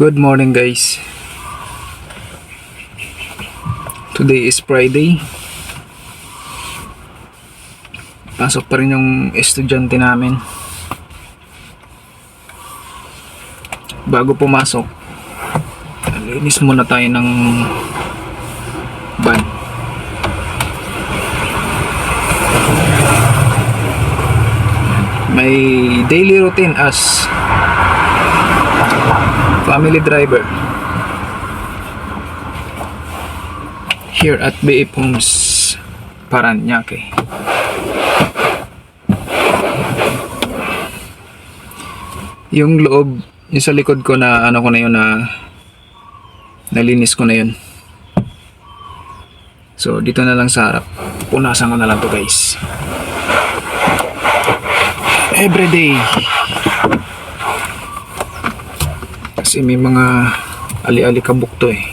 Good morning guys. Today is Friday. Pasok pa rin yung estudyante namin. Bago pumasok, linis muna tayo ng van. May daily routine as family driver here at BF Homes Paranaque. Yung loob, yung sa likod ko na ano ko na yun na nalinis ko na yun. So dito na lang sa harap. Punasan ko na lang to guys. Everyday. Kasi may mga ali-ali kabuk to eh.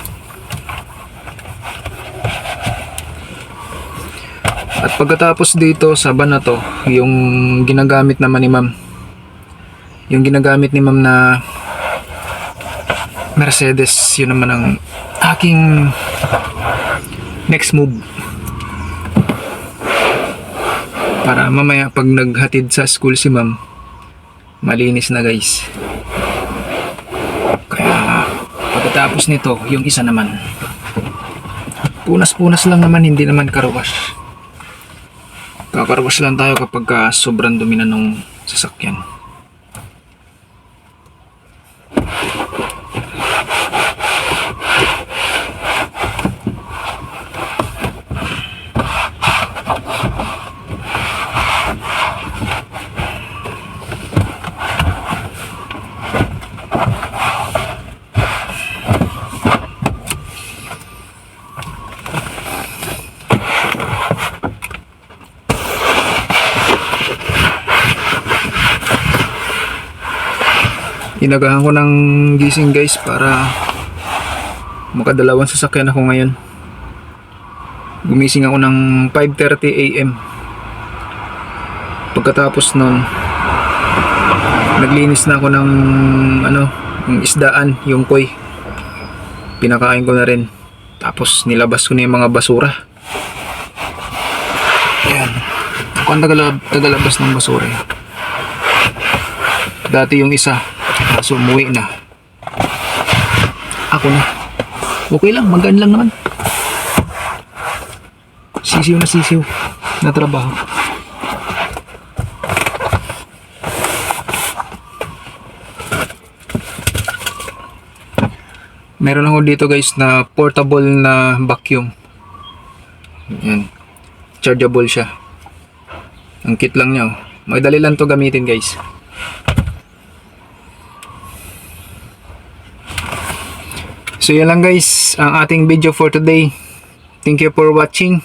At pagkatapos dito sa van na to, yung ginagamit naman ni ma'am, yung ginagamit ni ma'am na Mercedes, yun naman ang aking next move. Para mamaya pag naghatid sa school si ma'am, malinis na guys. Pagkatapos nito, yung isa naman. Punas-punas lang naman, hindi naman karawash. Kakarwash lang tayo kapag ka sobrang dumi na nung sasakyan. Inagahan ko ng gising guys para makadalawang sasakyan ako ngayon. Gumising ako ng 5.30 a.m. Pagkatapos nun, naglinis na ako ng ano, yung isdaan, yung koy. Pinakain ko na rin. Tapos nilabas ko na yung mga basura. Ayan. Ako ang tagalab, tagalabas ng basura. eh. Dati yung isa, kaso umuwi na. Ako na. Okay lang, magaan lang naman. Sisiw na sisiw na trabaho. Meron ako dito guys na portable na vacuum. Yan. Chargeable siya. Ang kit lang niya. oh. Madali lang to gamitin guys. So yan lang guys ang ating video for today. Thank you for watching.